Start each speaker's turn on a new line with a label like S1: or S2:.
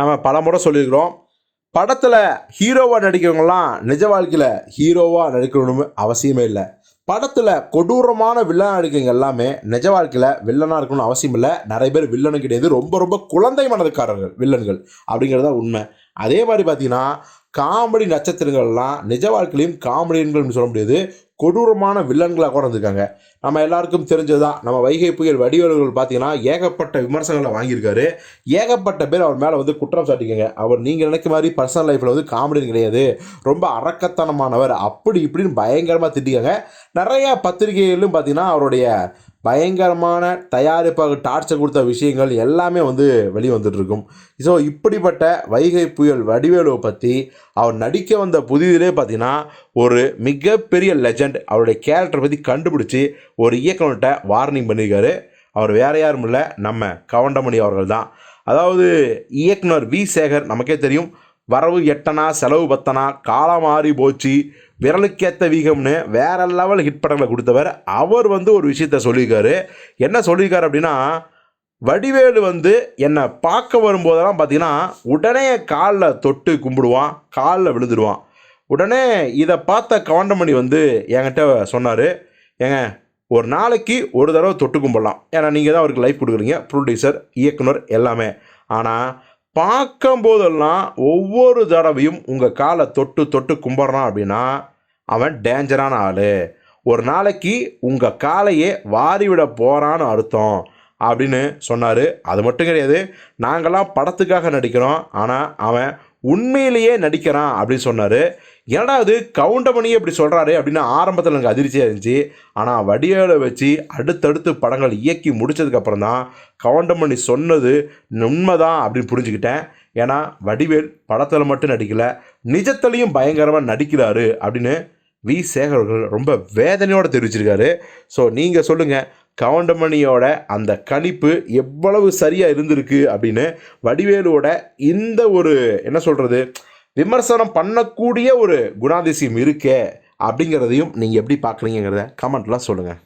S1: நம்ம பல முறை சொல்லியிருக்கிறோம். படத்தில் ஹீரோவாக நடிக்கிறவங்கலாம் நிஜ வாழ்க்கையில் ஹீரோவாக நடிக்கணும்னு அவசியமே இல்லை. படத்தில் கொடூரமான வில்லனாக நடிக்கிறவங்க எல்லாமே நிஜ வாழ்க்கையில் வில்லனாக இருக்கணும்னு அவசியம் இல்லை. நிறைய பேர் வில்லனு கிடையாது ரொம்ப ரொம்ப குழந்தை மனதுக்காரர்கள் வில்லன்கள் அப்படிங்கிறது தான் உண்மை. அதே மாதிரி பார்த்தீங்கன்னா காமெடி நட்சத்திரங்கள்லாம் நிஜ வாழ்க்கையிலையும் காமெடியன்கள்னு சொல்ல முடியாது. கொடூரமான வில்லன்களாக கூட இருந்திருக்காங்க. நம்ம எல்லாருக்கும் தெரிஞ்சது தான் நம்ம வைகை புயல் வடிவர்கள் பார்த்தீங்கன்னா ஏகப்பட்ட விமர்சனங்களை வாங்கியிருக்காரு. ஏகப்பட்ட பேர் அவர் மேலே வந்து குற்றம் சாட்டிக்கங்க. அவர் நீங்கள் நினைக்க மாதிரி பர்சனல் லைஃப்பில் வந்து காமெடியன் கிடையாது. ரொம்ப அரக்கத்தனமானவர் அப்படி இப்படின்னு பயங்கரமாக திட்டிக்காங்க. நிறையா பத்திரிகைகளிலும் பார்த்தீங்கன்னா அவருடைய பயங்கரமான தயாரிப்பாக டார்ச்சர் கொடுத்த விஷயங்கள் எல்லாமே வந்து வெளிவந்துட்டுருக்கும். ஸோ இப்படிப்பட்ட வைகை புயல் வடிவேலுவை பற்றி அவர் நடிக்க வந்த புதிதிலே பார்த்தீங்கன்னா ஒரு மிகப்பெரிய லெஜண்ட் அவருடைய கேரக்டரை பற்றி கண்டுபிடிச்சி ஒரு இயக்குனர்கிட்ட வார்னிங் பண்ணியிருக்காரு அவர் வேற யாரும் இல்லை நம்ம கவண்டமணி அவர்கள் தான் அதாவது இயக்குனர் வி சேகர் நமக்கே தெரியும் வரவு எட்டனா செலவு பத்தனா காலம் மாறி போச்சு. விரலுக்கேற்ற வீகம்னு வேற லெவல் ஹிட் படங்களை கொடுத்தவர். அவர் வந்து ஒரு விஷயத்த சொல்லியிருக்காரு. என்ன சொல்லியிருக்காரு அப்படின்னா வடிவேலு வந்து என்னை பார்க்க வரும்போதெல்லாம் பார்த்தீங்கன்னா உடனே காலில் தொட்டு கும்பிடுவான் காலில் விழுந்துடுவான் உடனே இதை பார்த்த கவுண்டமணி வந்து என்கிட்ட சொன்னார் ஏங்க ஒரு நாளைக்கு ஒரு தடவை தொட்டு கும்பிடலாம். ஏன்னா நீங்கள் தான் அவருக்கு லைஃப் கொடுக்குறீங்க. ப்ரொடியூசர் இயக்குனர் எல்லாமே. ஆனால் பார்க்கும்போதெல்லாம் ஒவ்வொரு தடவையும் உங்கள் காலை தொட்டு தொட்டு கும்பிட்றான் அப்படின்னா அவன் டேஞ்சரான ஆள். ஒரு நாளைக்கு உங்கள் காலையே வாரிவிட போகிறான்னு அர்த்தம் அப்படின்னு சொன்னார். அது மட்டும் கிடையாது. நாங்களாம் படத்துக்காக நடிக்கிறோம். ஆனால் அவன் உண்மையிலேயே நடிக்கிறான் அப்படின்னு சொன்னார். இரண்டாவது கவுண்டமணி அப்படி சொல்கிறாரு அப்படின்னு ஆரம்பத்தில் எனக்கு அதிர்ச்சியாக இருந்துச்சு. ஆனால் வடிவேலை வச்சு அடுத்தடுத்து படங்கள் இயக்கி முடித்ததுக்கப்புறம் தான் கவுண்டமணி சொன்னது உண்மைதான் அப்படின்னு புரிஞ்சுக்கிட்டேன். ஏன்னா வடிவேல் படத்தில் மட்டும் நடிக்கலை நிஜத்துலேயும் பயங்கரமாக நடிக்கிறாரு அப்படின்னு வி. சேகர் அவர்கள் ரொம்ப வேதனையோடு தெரிவிச்சிருக்காரு. ஸோ நீங்கள் சொல்லுங்கள் கவுண்டமணியோட அந்த கணிப்பு எவ்வளவு சரியாக இருந்திருக்கு அப்படின்னு வடிவேலுவோட இந்த ஒரு என்ன சொல்கிறது விமர்சனம் பண்ணக்கூடிய ஒரு குணாதிசயம் இருக்கே அப்படிங்கிறதையும் நீங்கள் எப்படி பார்க்குறீங்கிறத கமெண்ட்லாம் சொல்லுங்கள்